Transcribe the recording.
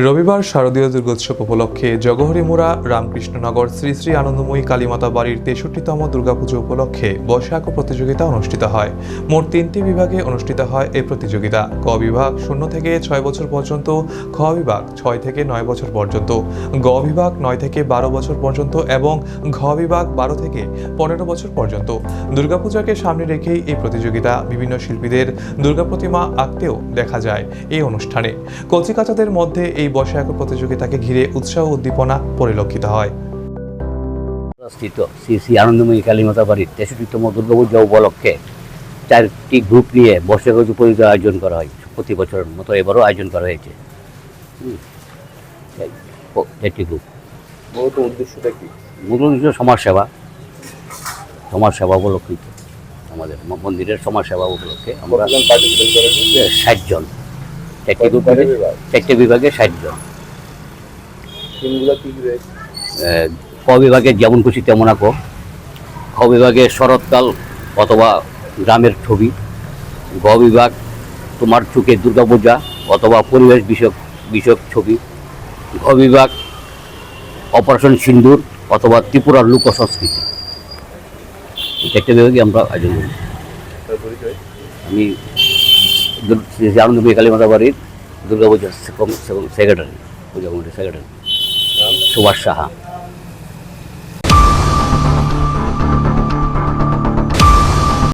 রবিবার শারদীয় দুর্গোৎসব উপলক্ষে জগহরিমুড়া, রামকৃষ্ণনগর, শ্রী শ্রী আনন্দময়ী কালীমাতা বাড়ির তেষট্টিতম দুর্গাপুজো উপলক্ষে বৈশাখ প্রতিযোগিতা অনুষ্ঠিত হয়। মোট তিনটি বিভাগে অনুষ্ঠিত হয় এই প্রতিযোগিতা। ক বিভাগ শূন্য থেকে ছয় বছর পর্যন্ত, খ বিভাগ ছয় থেকে নয় বছর পর্যন্ত, গ বিভাগ নয় থেকে বারো বছর পর্যন্ত এবং ঘ বিভাগ বারো থেকে পনেরো বছর পর্যন্ত। দুর্গাপূজাকে সামনে রেখেই এই প্রতিযোগিতা বিভিন্ন শিল্পীদের দুর্গা প্রতিমা আঁকতেও দেখা যায় এই অনুষ্ঠানে। কচিকাচাদের মধ্যে এই বৈশাখ প্রতিযোগিতাকে ঘিরে উৎসাহ উদ্দীপনা পরিলক্ষিত হয়। স্থিত শ্রী শ্রী আনন্দময়ী কালীমাতা বাড়ির তেষট্টিতম দুর্গাপূজা উপলক্ষে চারটি গ্রুপ নিয়ে বর্ষাগত পরিচয় আয়োজন করা হয়। প্রতি বছরের মতো এবারও আয়োজন করা হয়েছে। চারটি গ্রুপ। মূলত উদ্দেশ্যটা কি? মূল উদ্দেশ্য সমাজসেবা। সমাজসেবা উপলক্ষিত আমাদের মন্দিরের সমাজসেবা উপলক্ষে আমরা কতজন পার্টিসিপেট করেছেন ষাট জন চারটি গ্রুপ চারটে বিভাগে ষাট জন। কি বিভাগে? যেমন খুশি তেমন আঁকো। খ বিভাগে শরৎকাল অথবা গ্রামের ছবি। গ বিভাগ তোমার চোখে দুর্গাপূজা অথবা পরিবেশ বিষয়ক বিষয়ক ছবি। ঘ বিভাগ অপারেশন সিন্দুর অথবা ত্রিপুরার লোক সংস্কৃতি। চারটে বিভাগে আমরা আয়োজন করি। আমি আনন্দময়ী কালীমাতা বাড়ির দুর্গাপূজার সেক্রেটারি পূজা কমিটির সেক্রেটারি সুভাষ সাহা।